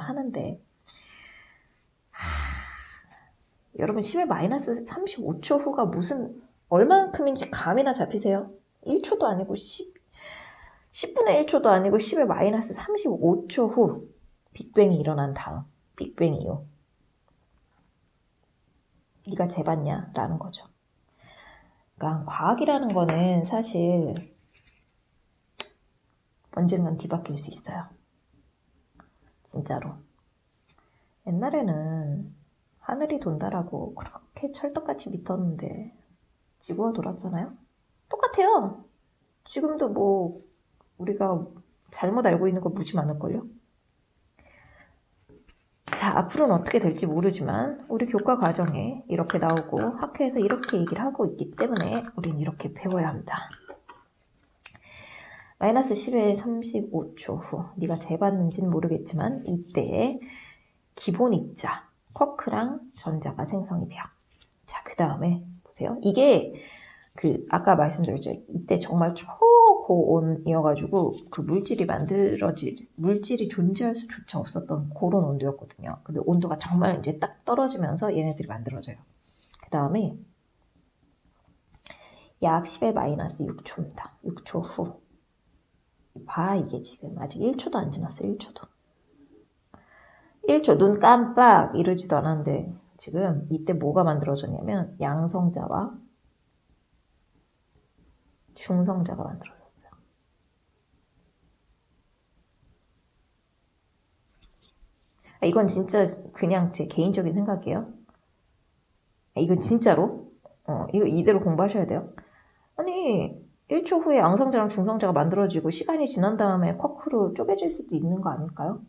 하는데 하, 여러분 10의 마이너스 35초 후가 무슨 얼만큼인지 감이나 잡히세요? 1초도 아니고 10, 10분의 1초도 아니고 10의 마이너스 35초 후 빅뱅이 일어난 다음 빅뱅 이후 네가 재봤냐? 라는 거죠. 그러니까 과학이라는 거는 사실 언젠간 뒤바뀔 수 있어요. 진짜로. 옛날에는 하늘이 돈다라고 그렇게 찰떡같이 믿었는데 지구가 돌았잖아요? 똑같아요. 지금도 뭐 우리가 잘못 알고 있는 거 무지 많을걸요? 자, 앞으로는 어떻게 될지 모르지만 우리 교과 과정에 이렇게 나오고 학회에서 이렇게 얘기를 하고 있기 때문에 우린 이렇게 배워야 합니다. 마이너스 10의 35초 후 네가 재봤는지는 모르겠지만 이때에 기본 입자 쿼크랑 전자가 생성이 돼요. 자, 그 다음에 보세요. 이게 그 아까 말씀드렸죠. 이때 정말 초고온이어가지고 그 물질이 만들어질 물질이 존재할 수조차 없었던 그런 온도였거든요. 근데 온도가 정말 이제 딱 떨어지면서 얘네들이 만들어져요. 그 다음에 약 10의 마이너스 6초입니다. 6초 후. 봐 이게 지금 아직 1초도 안 지났어요. 1초도. 1초 눈 깜빡 이러지도 않았는데 지금 이때 뭐가 만들어졌냐면 양성자와 중성자가 만들어졌어요. 아, 이건 진짜 그냥 제 개인적인 생각이에요. 아, 이건 진짜로? 어, 이거 이대로 공부하셔야 돼요. 아니, 1초 후에 양성자랑 중성자가 만들어지고 시간이 지난 다음에 쿼크로 쪼개질 수도 있는 거 아닐까요?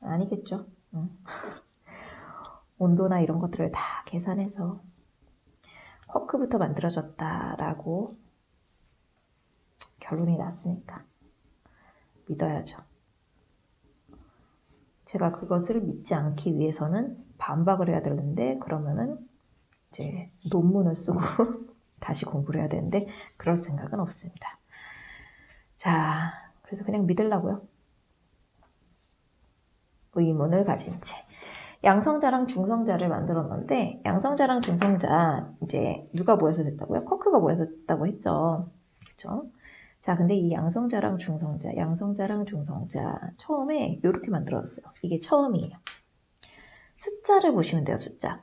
아니겠죠. 응. 온도나 이런 것들을 다 계산해서 쿼크부터 만들어졌다라고 결론이 났으니까 믿어야죠. 제가 그것을 믿지 않기 위해서는 반박을 해야 되는데 그러면은 이제 논문을 쓰고 다시 공부를 해야 되는데 그럴 생각은 없습니다. 자, 그래서 그냥 믿으려고요. 의문을 가진 채. 양성자랑 중성자를 만들었는데 양성자랑 중성자 이제 누가 모여서 됐다고요? 쿼크가 모여서 됐다고 했죠. 그렇죠? 자, 근데 이 양성자랑 중성자, 양성자랑 중성자 처음에 이렇게 만들어졌어요. 이게 처음이에요. 숫자를 보시면 돼요, 숫자.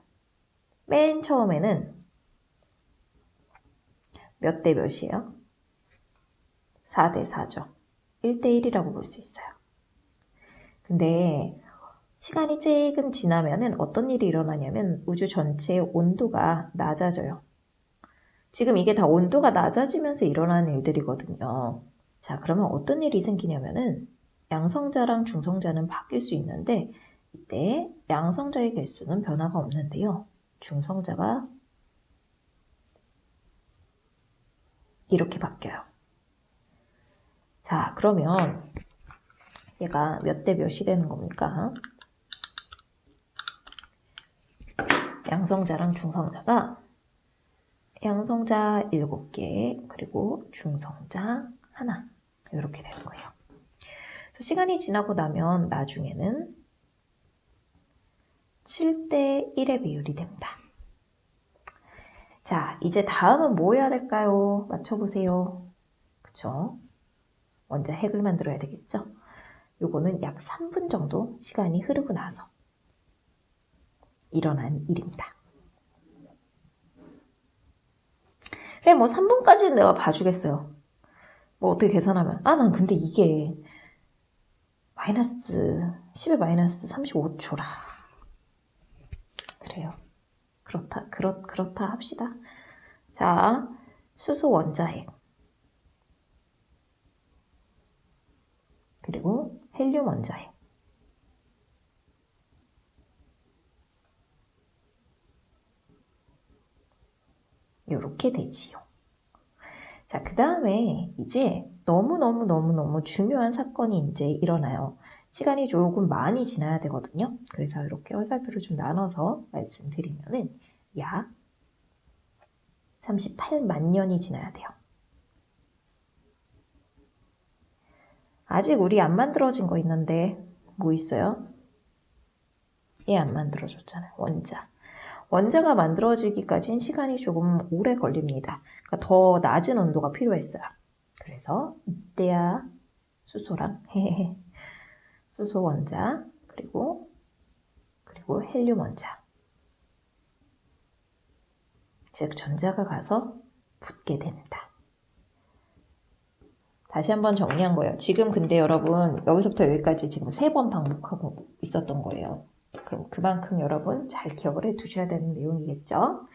맨 처음에는 몇 대 몇이에요? 4대 4죠. 1대 1이라고 볼 수 있어요. 근데 시간이 조금 지나면은 어떤 일이 일어나냐면 우주 전체의 온도가 낮아져요. 지금 이게 다 온도가 낮아지면서 일어나는 일들이거든요. 자, 그러면 어떤 일이 생기냐면은 양성자랑 중성자는 바뀔 수 있는데 이때 양성자의 개수는 변화가 없는데요. 중성자가 이렇게 바뀌어요. 자, 그러면 얘가 몇 대 몇이 되는 겁니까? 양성자랑 중성자가 양성자 7개 그리고 중성자 하나 이렇게 되는 거예요. 시간이 지나고 나면 나중에는 7대 1의 비율이 됩니다. 자, 이제 다음은 뭐 해야 될까요? 맞춰보세요. 그쵸? 먼저 핵을 만들어야 되겠죠? 요거는 약 3분 정도 시간이 흐르고 나서 일어난 일입니다. 그래, 뭐 3분까지는 내가 봐주겠어요. 뭐 어떻게 계산하면. 아, 난 근데 이게 마이너스, 10의 마이너스 35초라. 그래요. 그렇다, 그렇, 그렇다 합시다. 자, 수소 원자핵. 그리고 헬륨 원자핵. 이렇게 되지요. 자, 그 다음에 이제 너무너무너무너무 중요한 사건이 이제 일어나요. 시간이 조금 많이 지나야 되거든요. 그래서 이렇게 화살표를 좀 나눠서 말씀드리면은 약 38만 년이 지나야 돼요. 아직 우리 안 만들어진 거 있는데 뭐 있어요? 얘 안 만들어졌잖아요. 원자. 원자가 만들어지기까지는 시간이 조금 오래 걸립니다. 그러니까 더 낮은 온도가 필요했어요. 그래서 이때야 수소랑 수소 원자 그리고 그리고 헬륨 원자 즉 전자가 가서 붙게 된다. 다시 한번 정리한 거예요. 지금 근데 여러분 여기서부터 여기까지 지금 세 번 반복하고 있었던 거예요. 그럼 그만큼 여러분 잘 기억을 해 두셔야 되는 내용이겠죠.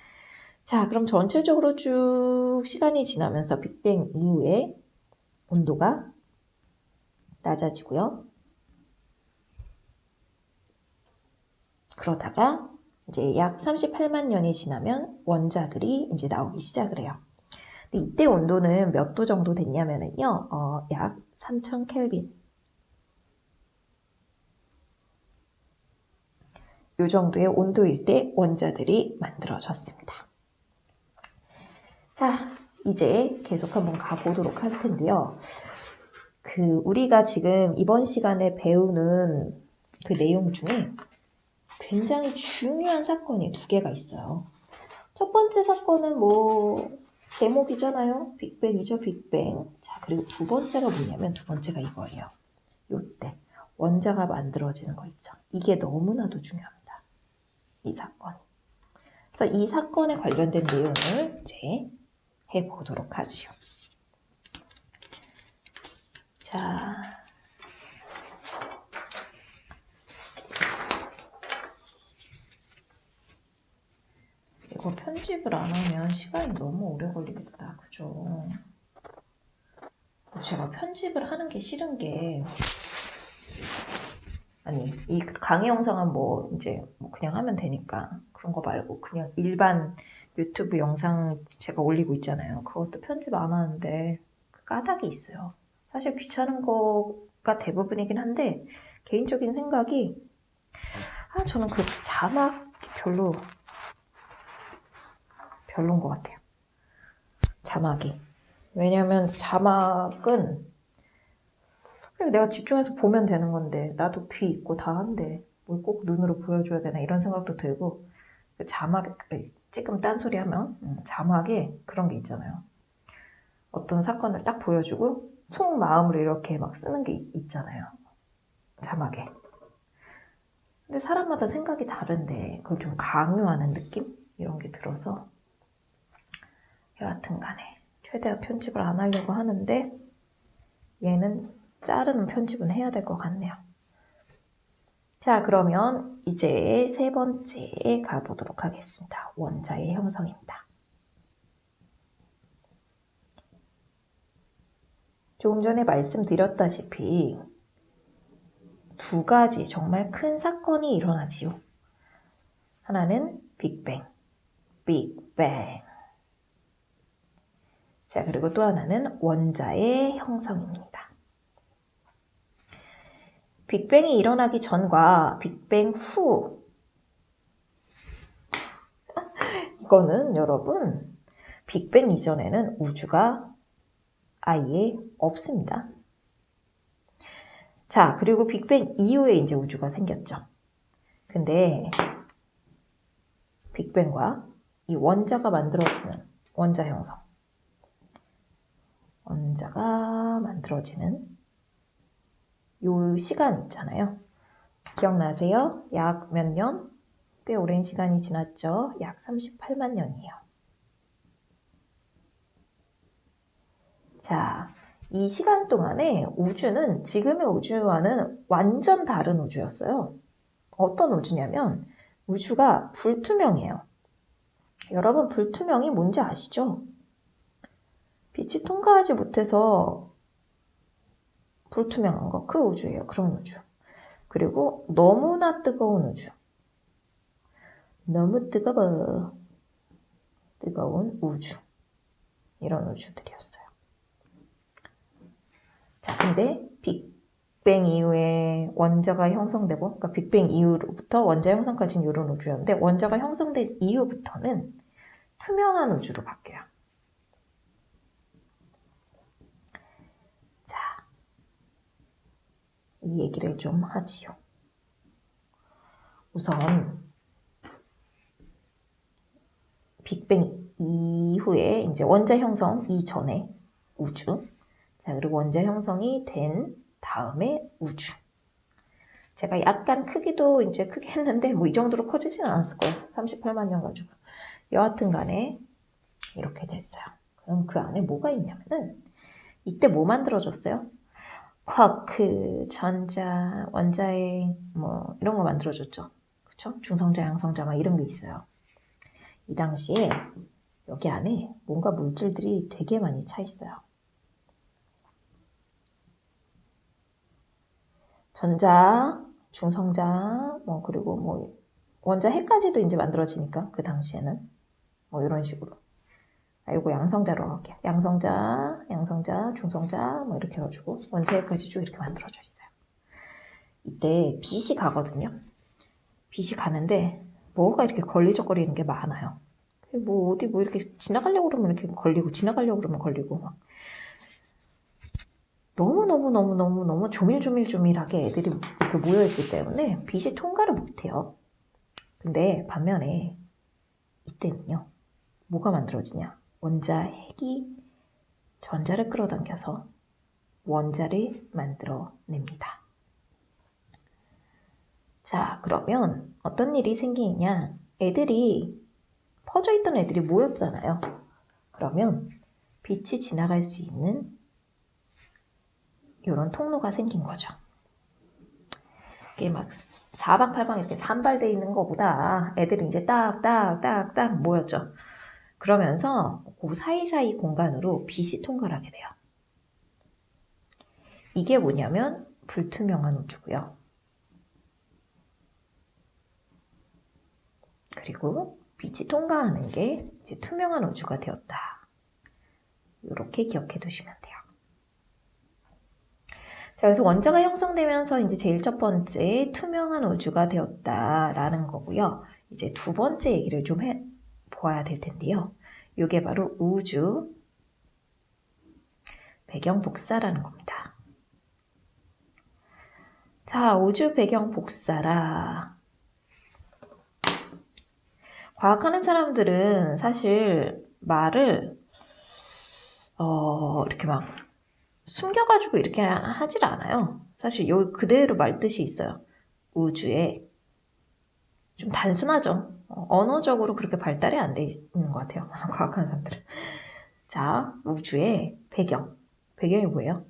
자, 그럼 전체적으로 쭉 시간이 지나면서 빅뱅 이후에 온도가 낮아지고요. 그러다가 이제 약 38만 년이 지나면 원자들이 이제 나오기 시작을 해요. 근데 이때 온도는 몇 도 정도 됐냐면요, 어, 약 3000 켈빈. 요 정도의 온도일 때 원자들이 만들어졌습니다. 자, 이제 계속 한번 가보도록 할 텐데요. 그, 우리가 지금 이번 시간에 배우는 그 내용 중에 굉장히 중요한 사건이 두 개가 있어요. 첫 번째 사건은 뭐, 제목이잖아요. 빅뱅이죠, 빅뱅. 자, 그리고 두 번째가 뭐냐면 두 번째가 이거예요. 요때. 원자가 만들어지는 거 있죠. 이게 너무나도 중요합니다. 이 사건. 그래서 이 사건에 관련된 내용을 이제 해보도록 하지요. 자. 이거 편집을 안 하면 시간이 너무 오래 걸리겠다. 그죠? 제가 편집을 하는 게 싫은 게 아니 이 강의 영상은 뭐 이제 뭐 그냥 하면 되니까 그런 거 말고 그냥 일반 유튜브 영상 제가 올리고 있잖아요. 그것도 편집 안 하는데 그 까닭이 있어요. 사실 귀찮은 거가 대부분이긴 한데 개인적인 생각이 아 저는 그 자막 별로 별론 것 같아요. 자막이 왜냐면 자막은 내가 집중해서 보면 되는 건데 나도 귀 있고 다 한데 뭘 꼭 눈으로 보여줘야 되나 이런 생각도 들고 그 자막 조금 딴소리 하면 음, 자막에 그런 게 있잖아요. 어떤 사건을 딱 보여주고 속 마음으로 이렇게 막 쓰는 게 있- 있잖아요. 자막에. 근데 사람마다 생각이 다른데 그걸 좀 강요하는 느낌? 이런 게 들어서 여하튼 간에 최대한 편집을 안 하려고 하는데 얘는 자르는 편집은 해야 될 것 같네요. 자, 그러면 이제 세 번째 가보도록 하겠습니다. 원자의 형성입니다. 조금 전에 말씀드렸다시피 두 가지 정말 큰 사건이 일어나지요. 하나는 빅뱅, 빅뱅. 자, 그리고 또 하나는 원자의 형성입니다. 빅뱅이 일어나기 전과 빅뱅 후. 이거는 여러분, 빅뱅 이전에는 우주가 아예 없습니다. 자, 그리고 빅뱅 이후에 이제 우주가 생겼죠. 근데 빅뱅과 이 원자가 만들어지는 원자 형성. 원자가 만들어지는 요 시간 있잖아요. 기억나세요? 약 몇 년? 꽤 오랜 시간이 지났죠. 약 38만 년이에요. 자, 이 시간 동안에 우주는 지금의 우주와는 완전 다른 우주였어요. 어떤 우주냐면 우주가 불투명해요. 여러분 불투명이 뭔지 아시죠? 빛이 통과하지 못해서 불투명한 거, 그 우주예요. 그런 우주. 그리고 너무나 뜨거운 우주. 너무 뜨거워. 뜨거운 우주. 이런 우주들이었어요. 자, 근데 빅뱅 이후에 원자가 형성되고, 그러니까 빅뱅 이후로부터 원자 형성까지는 이런 우주였는데, 원자가 형성된 이후부터는 투명한 우주로 바뀌어요. 자, 이 얘기를 좀 하지요. 우선 빅뱅 이후에 이제 원자 형성 이전에 우주. 자, 그리고 원자 형성이 된 다음에 우주. 제가 약간 크기도 이제 크게 했는데 뭐 이 정도로 커지진 않았을 거예요. 38만 년 가지고. 여하튼 간에 이렇게 됐어요. 그럼 그 안에 뭐가 있냐면은 이때 뭐 만들어졌어요? 쿼크, 전자, 원자의 뭐 이런 거 만들어졌죠. 그쵸? 중성자, 양성자 막 이런 게 있어요. 이 당시에 여기 안에 뭔가 물질들이 되게 많이 차 있어요. 전자, 중성자, 뭐 그리고 뭐 원자 핵까지도 이제 만들어지니까 그 당시에는 뭐 이런 식으로. 아, 이거 양성자로 할게요. 양성자, 양성자, 중성자 뭐 이렇게 해가지고 원자 핵까지 쭉 이렇게 만들어져 있어요. 이때 빛이 가거든요. 빛이 가는데 뭐가 이렇게 걸리적거리는 게 많아요. 뭐 어디 뭐 이렇게 지나가려고 그러면 이렇게 걸리고 지나가려고 그러면 걸리고 막 너무 너무 너무 너무 너무 조밀조밀조밀하게 애들이 이렇게 모여 있기 때문에 빛이 통과를 못해요. 근데 반면에 이때는요 뭐가 만들어지냐 원자 핵이 전자를 끌어당겨서 원자를 만들어냅니다. 자 그러면 어떤 일이 생기느냐 애들이 퍼져 있던 애들이 모였잖아요. 그러면 빛이 지나갈 수 있는 이런 통로가 생긴 거죠. 이게 막 사방팔방 이렇게 산발돼 있는 것보다 애들이 이제 딱딱딱딱 모였죠. 그러면서 그 사이사이 공간으로 빛이 통과를 하게 돼요. 이게 뭐냐면 불투명한 우주고요. 그리고 빛이 통과하는 게 이제 투명한 우주가 되었다. 이렇게 기억해 두시면 돼요. 자, 그래서 원자가 형성되면서 이제 제일 첫 번째 투명한 우주가 되었다라는 거고요. 이제 두 번째 얘기를 좀 해 보아야 될 텐데요. 이게 바로 우주 배경 복사라는 겁니다. 자, 우주 배경 복사라. 과학하는 사람들은 사실 말을 어, 이렇게 막 숨겨가지고 이렇게 하질 않아요. 사실 여기 그대로 말뜻이 있어요. 우주에 좀 단순하죠. 어, 언어적으로 그렇게 발달이 안 돼 있는 것 같아요. 과학하는 사람들은. 자, 우주의 배경. 배경이 뭐예요?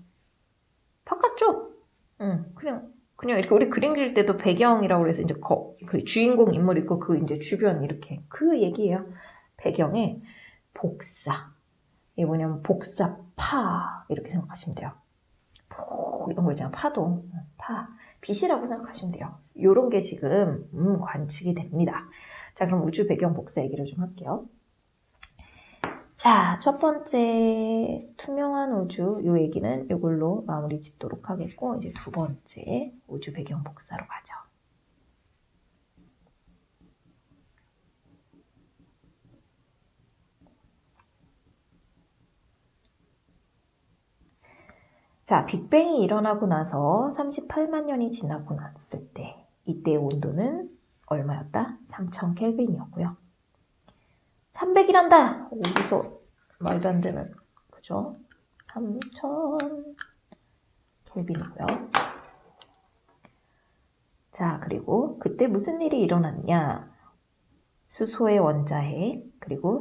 바깥쪽. 응, 그냥 그냥 이렇게 우리 그림 그릴 때도 배경이라고 그래서 이제 거, 그 주인공 인물 있고 그 이제 주변 이렇게 그 얘기예요. 배경에 복사. 이게 뭐냐면 복사 파 이렇게 생각하시면 돼요. 포 이런 거 있잖아 파도 파 빛이라고 생각하시면 돼요. 요런 게 지금 음, 관측이 됩니다. 자 그럼 우주 배경 복사 얘기를 좀 할게요. 자, 첫 번째 투명한 우주 요 얘기는 이걸로 마무리 짓도록 하겠고 이제 두 번째 우주 배경 복사로 가죠. 자, 빅뱅이 일어나고 나서 38만 년이 지나고 났을 때 이때의 온도는 얼마였다? 3000 켈빈이었고요. 300이란다. 어디서 말도 안 되는 그죠? 3000 켈빈이고요. 자, 그리고 그때 무슨 일이 일어났냐? 수소의 원자핵 그리고